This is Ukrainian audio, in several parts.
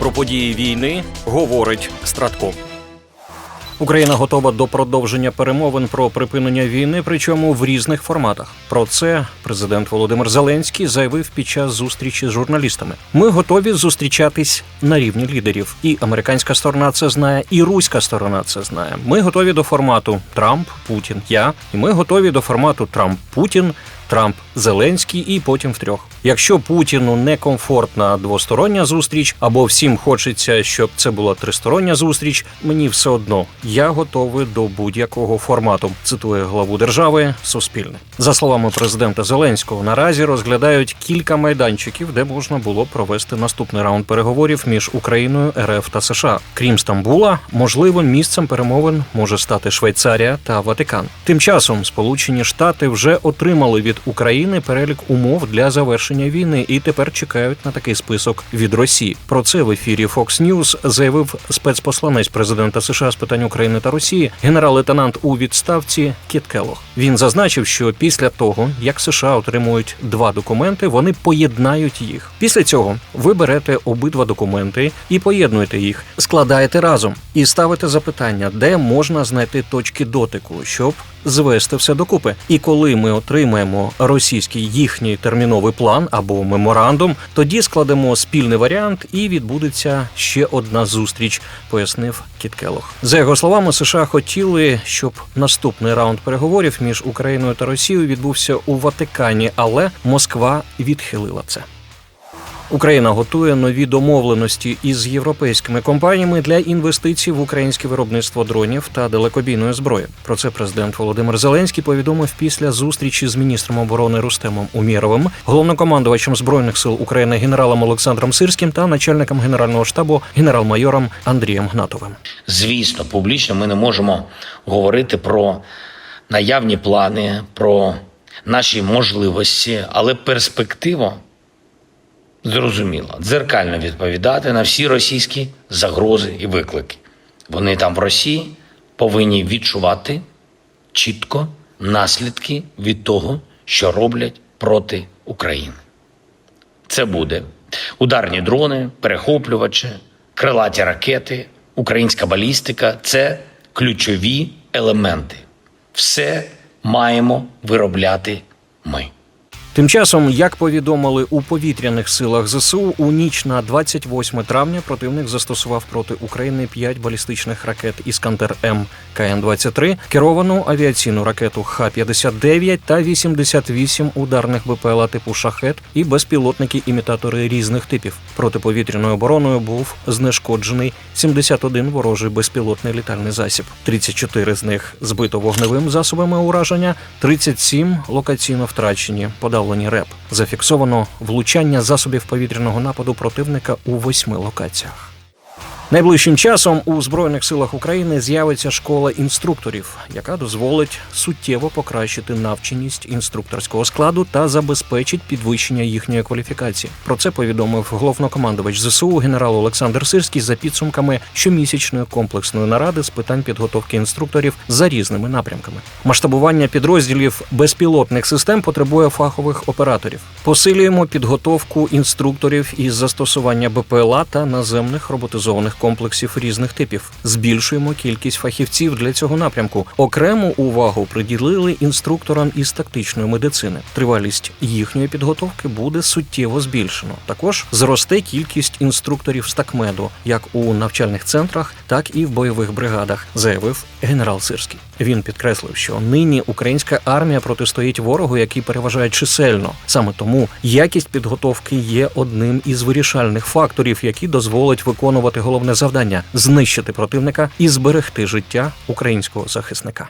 Про події війни говорить Стратко. Україна готова до продовження перемовин про припинення війни, причому в різних форматах. Про це президент Володимир Зеленський заявив під час зустрічі з журналістами. Ми готові зустрічатись на рівні лідерів. І американська сторона це знає, і руська сторона це знає. Ми готові до формату Трамп, Путін, я, і ми готові до формату Трамп, Путін. Трамп, Зеленський і потім втрьох. Якщо Путіну некомфортна двостороння зустріч, або всім хочеться, щоб це була тристороння зустріч, мені все одно я готовий до будь-якого формату. Цитує главу держави Суспільне. За словами президента Зеленського, наразі розглядають кілька майданчиків, де можна було провести наступний раунд переговорів між Україною, РФ та США. Крім Стамбула, можливим місцем перемовин може стати Швейцарія та Ватикан. Тим часом Сполучені Штати вже отримали від України перелік умов для завершення війни і тепер чекають на такий список від Росії. Про це в ефірі Fox News заявив спецпосланець президента США з питань України та Росії, генерал-лейтенант у відставці Кіт Келлог. Він зазначив, що після того, як США отримують два документи, вони поєднають їх. Після цього ви берете обидва документи і поєднуєте їх, складаєте разом і ставите запитання, де можна знайти точки дотику, щоб звести все докупи. І коли ми отримаємо російський їхній терміновий план або меморандум, тоді складемо спільний варіант і відбудеться ще одна зустріч, пояснив Кіт Келлог. За його словами, США хотіли, щоб наступний раунд переговорів між Україною та Росією відбувся у Ватикані, але Москва відхилила це. Україна готує нові домовленості із європейськими компаніями для інвестицій в українське виробництво дронів та далекобійної зброї. Про це президент Володимир Зеленський повідомив після зустрічі з міністром оборони Рустемом Умєровим, головнокомандувачем збройних сил України генералом Олександром Сирським та начальником генерального штабу генерал-майором Андрієм Гнатовим. Звісно, публічно ми не можемо говорити про наявні плани, про наші можливості, але перспектива зрозуміла дзеркально відповідати на всі російські загрози і виклики. Вони там в Росії повинні відчувати чітко наслідки від того, що роблять проти України. Це буде ударні дрони, перехоплювачі, крилаті ракети, українська балістика це ключові елементи. Все маємо виробляти ми. Тим часом, як повідомили у повітряних силах ЗСУ, у ніч на 28 травня противник застосував проти України 5 балістичних ракет Іскандер М КН-23, керовану авіаційну ракету Х-59 та 88 ударних БПЛА типу Шахет і безпілотники-імітатори різних типів. Протиповітряною обороною був знешкоджений 71 ворожий безпілотний літальний засіб. 34 з них збито вогневим засобами ураження, 37 локаційно втрачені. Подавлені РЕП. Зафіксовано влучання засобів повітряного нападу противника у восьми локаціях. Найближчим часом у збройних силах України з'явиться школа інструкторів, яка дозволить суттєво покращити навченість інструкторського складу та забезпечить підвищення їхньої кваліфікації. Про це повідомив головнокомандувач ЗСУ генерал Олександр Сирський за підсумками щомісячної комплексної наради з питань підготовки інструкторів за різними напрямками. Масштабування підрозділів безпілотних систем потребує фахових операторів. Посилюємо підготовку інструкторів із застосування БПЛА та наземних роботизованих комплексів різних типів. Збільшуємо кількість фахівців для цього напрямку. Окрему увагу приділили інструкторам із тактичної медицини. Тривалість їхньої підготовки буде суттєво збільшено. Також зросте кількість інструкторів з такмеду, як у навчальних центрах, так і в бойових бригадах, заявив генерал Сирський. Він підкреслив, що нині українська армія протистоїть ворогу, який переважає чисельно. Саме тому якість підготовки є одним із вирішальних факторів, які дозволить виконувати головне завдання знищити противника і зберегти життя українського захисника.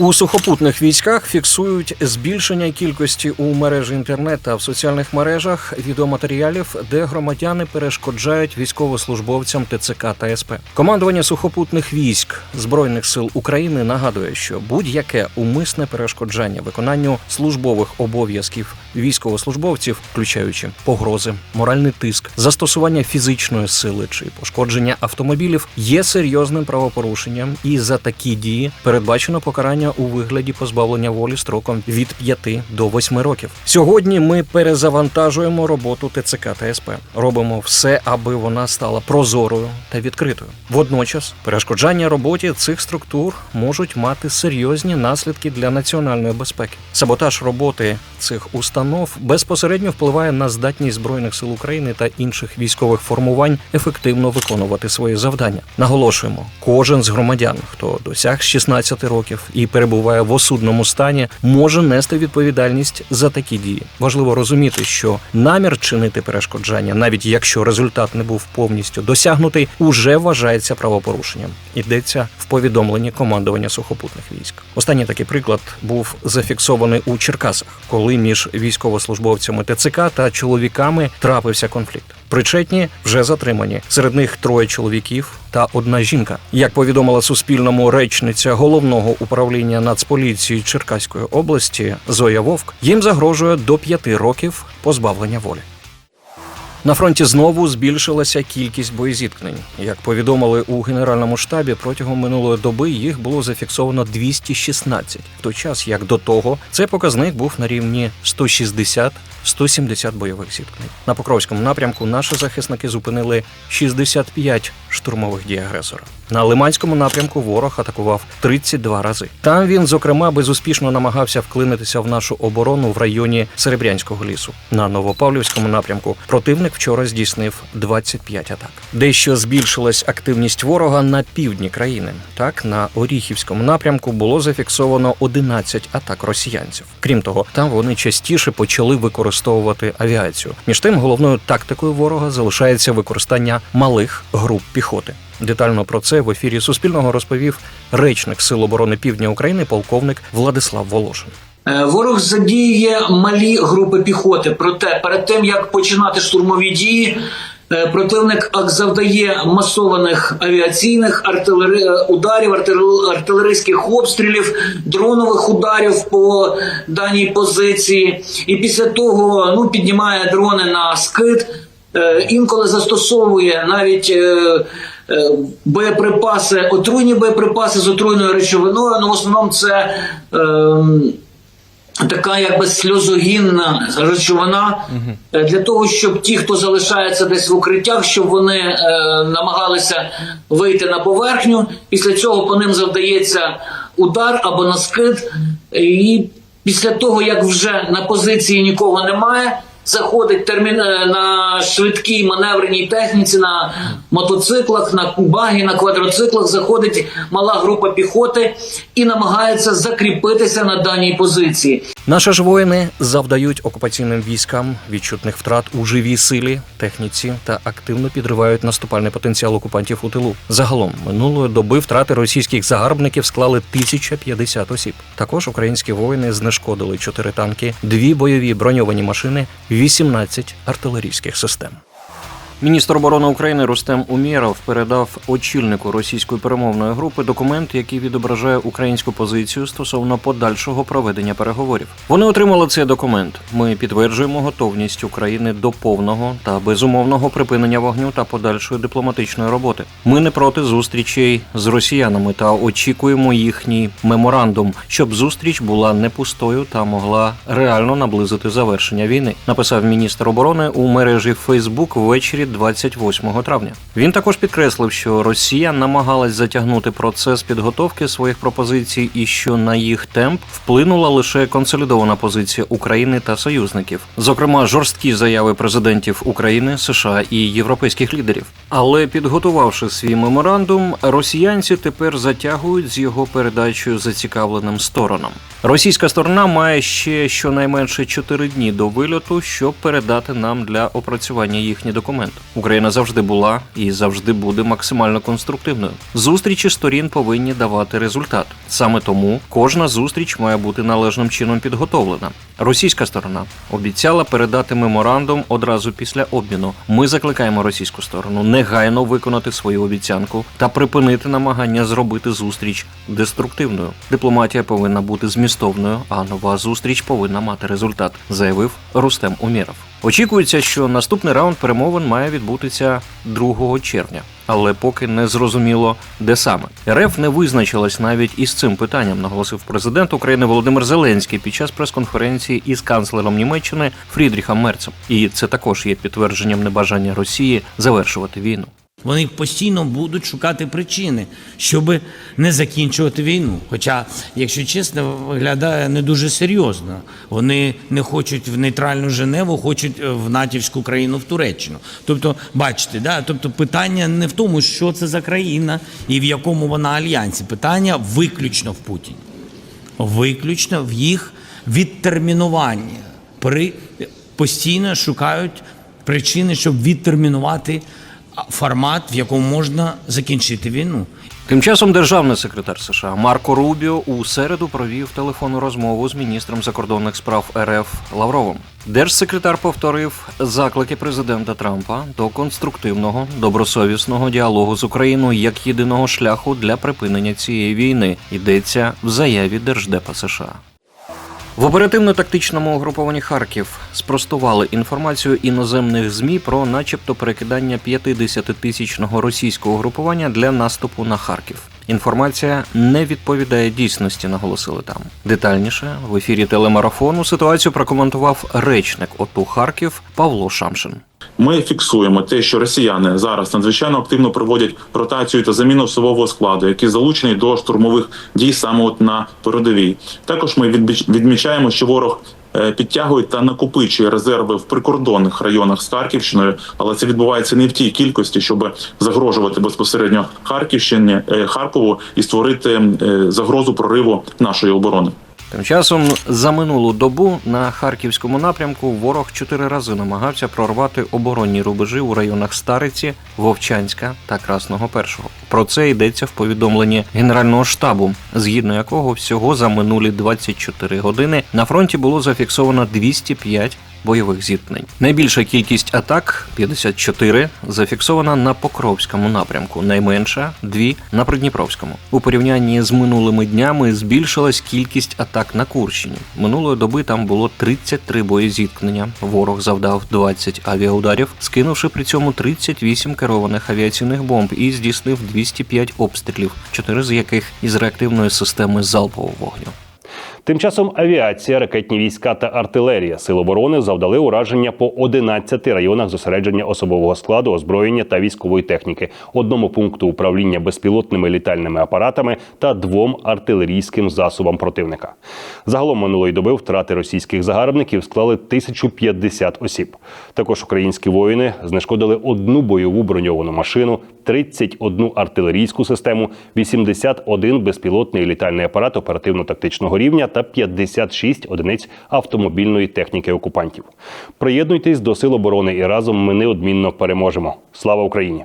У сухопутних військах фіксують збільшення кількості у мережі інтернет та в соціальних мережах відеоматеріалів, де громадяни перешкоджають військовослужбовцям ТЦК та СП. Командування сухопутних військ збройних сил України нагадує, що будь-яке умисне перешкоджання виконанню службових обов'язків військовослужбовців, включаючи погрози, моральний тиск, застосування фізичної сили чи пошкодження автомобілів, є серйозним правопорушенням, і за такі дії передбачено покарання у вигляді позбавлення волі строком від 5 до 8 років. Сьогодні ми перезавантажуємо роботу ТЦК та СП. Робимо все, аби вона стала прозорою та відкритою. Водночас перешкоджання роботі цих структур можуть мати серйозні наслідки для національної безпеки. Саботаж роботи цих установ безпосередньо впливає на здатність збройних сил України та інших військових формувань ефективно виконувати свої завдання. Наголошуємо, кожен з громадян, хто досяг 16 років і перебуває в осудному стані, може нести відповідальність за такі дії. Важливо розуміти, що намір чинити перешкоджання, навіть якщо результат не був повністю досягнутий, уже вважається правопорушенням. Йдеться в повідомленні командування сухопутних військ. Останній такий приклад був зафіксований у Черкасах, коли між військовослужбовцями ТЦК та чоловіками трапився конфлікт. Причетні вже затримані. Серед них троє чоловіків та одна жінка. Як повідомила Суспільному речниця головного управління Нацполіції Черкаської області Зоя Вовк, їм загрожує до п'яти років позбавлення волі. На фронті знову збільшилася кількість боєзіткнень. Як повідомили у генеральному штабі, протягом минулої доби їх було зафіксовано 216, в той час як до того цей показник був на рівні 160-170 бойових зіткнень. На Покровському напрямку наші захисники зупинили 65 штурмових дій агресора. На Лиманському напрямку ворог атакував 32 рази. Там він, зокрема, безуспішно намагався вклинитися в нашу оборону в районі Серебрянського лісу. На Новопавлівському напрямку противник вчора здійснив 25 атак. Дещо збільшилась активність ворога на півдні країни. Так, на Оріхівському напрямку було зафіксовано 11 атак росіянців. Крім того, там вони частіше почали використовувати авіацію. Між тим, головною тактикою ворога залишається використання малих груп піхоти. Детально про це в ефірі Суспільного розповів речник Сил оборони Півдня України, полковник Владислав Волошин. Е, Ворог задіює малі групи піхоти. Проте перед тим як починати штурмові дії, е, противник завдає масованих авіаційних артилери... е, ударів, артилерійських обстрілів, дронових ударів по даній позиції, і після того ну піднімає дрони на скид. Інколи застосовує навіть боєприпаси, отруйні боєприпаси з отруйною речовиною. Ну в основному це. Така якби сльозогінна речовина е, для того, щоб ті, хто залишається десь в укриттях, щоб вони е, намагалися вийти на поверхню. Після цього по ним завдається удар або на скид. І після того, як вже на позиції нікого немає. Заходить термін е, на швидкій маневреній техніці, на мотоциклах, на багі, на квадроциклах заходить мала група піхоти і намагається закріпитися на даній позиції. Наші ж воїни завдають окупаційним військам відчутних втрат у живій силі, техніці та активно підривають наступальний потенціал окупантів у тилу. Загалом минулої доби втрати російських загарбників склали 1050 осіб. Також українські воїни знешкодили 4 танки, дві бойові броньовані машини, 18 артилерійських систем. Міністр оборони України Рустем Умєров передав очільнику російської перемовної групи документ, який відображає українську позицію стосовно подальшого проведення переговорів. Вони отримали цей документ. Ми підтверджуємо готовність України до повного та безумовного припинення вогню та подальшої дипломатичної роботи. Ми не проти зустрічей з росіянами та очікуємо їхній меморандум, щоб зустріч була не пустою та могла реально наблизити завершення війни. Написав міністр оборони у мережі Фейсбук ввечері 28 травня. Він також підкреслив, що Росія намагалась затягнути процес підготовки своїх пропозицій, і що на їх темп вплинула лише консолідована позиція України та союзників, зокрема жорсткі заяви президентів України, США і європейських лідерів. Але підготувавши свій меморандум, росіянці тепер затягують з його передачею зацікавленим сторонам. Російська сторона має ще щонайменше 4 дні до вильоту, щоб передати нам для опрацювання їхній документ. Україна завжди була і завжди буде максимально конструктивною. Зустрічі сторін повинні давати результат. Саме тому кожна зустріч має бути належним чином підготовлена. Російська сторона обіцяла передати меморандум одразу після обміну. Ми закликаємо російську сторону негайно виконати свою обіцянку та припинити намагання зробити зустріч деструктивною. Дипломатія повинна бути змістовною, а нова зустріч повинна мати результат, заявив Рустем Умєров. Очікується, що наступний раунд перемовин має відбутися 2 червня, але поки не зрозуміло, де саме. РФ не визначилась навіть із цим питанням, наголосив президент України Володимир Зеленський під час прес-конференції із канцлером Німеччини Фрідріхом Мерцем. І це також є підтвердженням небажання Росії завершувати війну. Вони постійно будуть шукати причини, щоб не закінчувати війну. Хоча, якщо чесно, виглядає не дуже серйозно. Вони не хочуть в нейтральну Женеву, хочуть в натівську країну в Туреччину. Тобто, бачите, да? тобто питання не в тому, що це за країна і в якому вона альянсі. Питання виключно в Путіні, виключно в їх відтермінуванні. При постійно шукають причини, щоб відтермінувати формат, в якому можна закінчити війну. Тим часом державний секретар США Марко Рубіо у середу провів телефонну розмову з міністром закордонних справ РФ Лавровим. Держсекретар повторив заклики президента Трампа до конструктивного добросовісного діалогу з Україною як єдиного шляху для припинення цієї війни. Йдеться в заяві Держдепа США. В оперативно-тактичному угрупованні Харків спростували інформацію іноземних змі про, начебто, перекидання 50-тисячного російського угрупування для наступу на Харків. Інформація не відповідає дійсності, наголосили там. Детальніше в ефірі телемарафону ситуацію прокоментував речник ОТУ Харків Павло Шамшин. Ми фіксуємо те, що росіяни зараз надзвичайно активно проводять ротацію та заміну особового складу, який залучений до штурмових дій саме от на передовій. Також ми відмічаємо, що ворог е, підтягує та накопичує резерви в прикордонних районах з Харківщиною, але це відбувається не в тій кількості, щоб загрожувати безпосередньо Харківщині, е, Харкову і створити е, загрозу прориву нашої оборони. Тим часом за минулу добу на харківському напрямку ворог чотири рази намагався прорвати оборонні рубежі у районах Стариці, Вовчанська та Красного Першого. Про це йдеться в повідомленні Генерального штабу, згідно якого всього за минулі 24 години на фронті було зафіксовано 205 бойових зіткнень. Найбільша кількість атак 54 зафіксована на Покровському напрямку, найменша дві на Придніпровському. У порівнянні з минулими днями збільшилась кількість атак на Курщині. Минулої доби там було 33 боєзіткнення. Ворог завдав 20 авіаударів, скинувши при цьому 38 керованих авіаційних бомб і здійснив 205 обстрілів, чотири з яких із реактивної системи залпового вогню. Тим часом авіація, ракетні війська та артилерія Сил оборони завдали ураження по 11 районах зосередження особового складу, озброєння та військової техніки, одному пункту управління безпілотними літальними апаратами та двом артилерійським засобам противника. Загалом минулої доби втрати російських загарбників склали 1050 осіб. Також українські воїни знешкодили одну бойову броньовану машину, 31 артилерійську систему, 81 безпілотний літальний апарат оперативно-тактичного рівня та 56 одиниць автомобільної техніки окупантів. Приєднуйтесь до сил оборони і разом ми неодмінно переможемо. Слава Україні!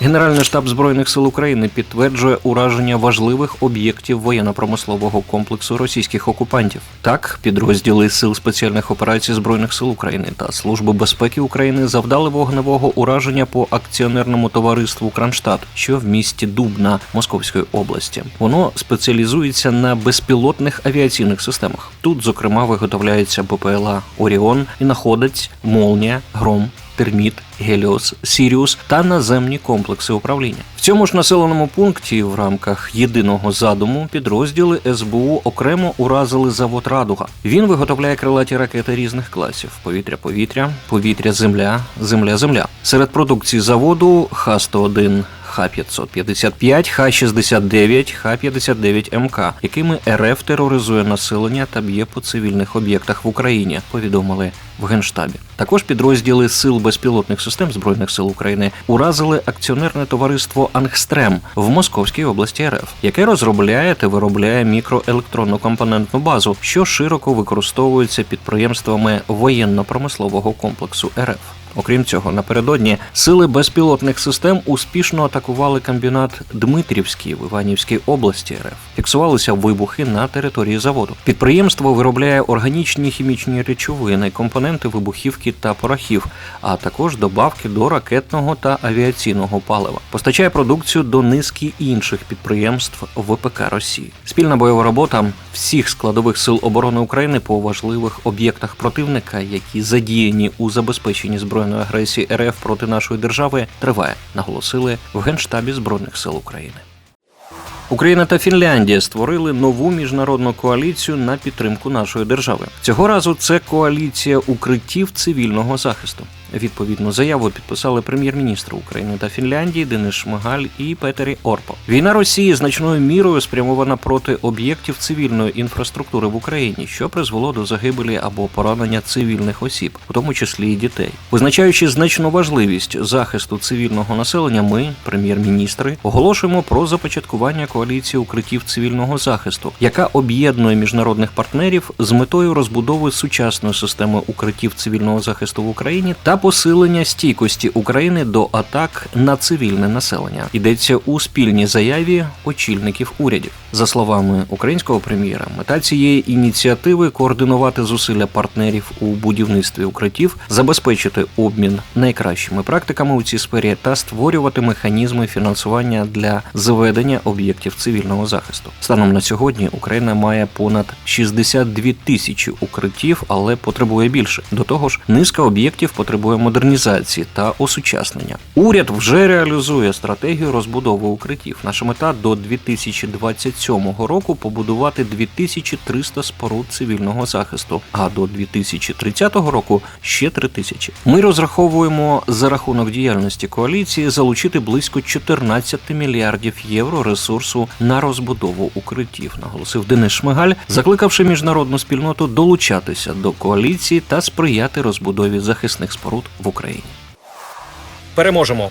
Генеральний штаб збройних сил України підтверджує ураження важливих об'єктів воєнно-промислового комплексу російських окупантів. Так, підрозділи сил спеціальних операцій збройних сил України та Служби безпеки України завдали вогневого ураження по акціонерному товариству Кронштадт, що в місті Дубна Московської області. Воно спеціалізується на безпілотних авіаційних системах. Тут, зокрема, виготовляється БПЛА Оріон і находить Молнія, Гром. Терміт, Геліос, Сіріус та наземні комплекси управління. В цьому ж населеному пункті в рамках єдиного задуму підрозділи СБУ окремо уразили завод Радуга. Він виготовляє крилаті ракети різних класів: повітря-повітря, повітря-земля, земля-земля. Серед продукції заводу Х-101 Х-555, Х-69, Х-59МК, якими РФ тероризує населення та б'є по цивільних об'єктах в Україні, повідомили в Генштабі. Також підрозділи сил безпілотних систем збройних сил України уразили акціонерне товариство Ангстрем в Московській області РФ, яке розробляє та виробляє мікроелектронну компонентну базу, що широко використовується підприємствами воєнно-промислового комплексу РФ. Окрім цього, напередодні сили безпілотних систем успішно атакували комбінат Дмитрівський в Іванівській області РФ. Фіксувалися вибухи на території заводу. Підприємство виробляє органічні хімічні речовини, компоненти вибухівки та порохів, а також добавки до ракетного та авіаційного палива. Постачає продукцію до низки інших підприємств ВПК Росії. Спільна бойова робота всіх складових сил оборони України по важливих об'єктах противника, які задіяні у забезпеченні збройної агресії РФ проти нашої держави, триває, наголосили в Генштабі збройних сил України. Україна та Фінляндія створили нову міжнародну коаліцію на підтримку нашої держави. Цього разу це коаліція укриттів цивільного захисту. Відповідну заяву підписали прем'єр-міністри України та Фінляндії Денис Шмигаль і Петері Орпо. Війна Росії значною мірою спрямована проти об'єктів цивільної інфраструктури в Україні, що призвело до загибелі або поранення цивільних осіб, у тому числі і дітей. Визначаючи значну важливість захисту цивільного населення, ми, прем'єр-міністри, оголошуємо про започаткування коаліції укриттів цивільного захисту, яка об'єднує міжнародних партнерів з метою розбудови сучасної системи укриттів цивільного захисту в Україні та посилення стійкості України до атак на цивільне населення. Йдеться у спільній заяві очільників урядів. За словами українського прем'єра, мета цієї ініціативи координувати зусилля партнерів у будівництві укриттів, забезпечити обмін найкращими практиками у цій сфері та створювати механізми фінансування для зведення об'єктів цивільного захисту. Станом на сьогодні Україна має понад 62 тисячі укриттів, але потребує більше. До того ж, низка об'єктів потребує модернізації та осучаснення. Уряд вже реалізує стратегію розбудови укриттів. Наша мета до 2027 року побудувати 2300 споруд цивільного захисту, а до 2030 року ще 3000. Ми розраховуємо за рахунок діяльності коаліції залучити близько 14 мільярдів євро ресурсу на розбудову укриттів, наголосив Денис Шмигаль, закликавши міжнародну спільноту долучатися до коаліції та сприяти розбудові захисних споруд в Україні. Переможемо.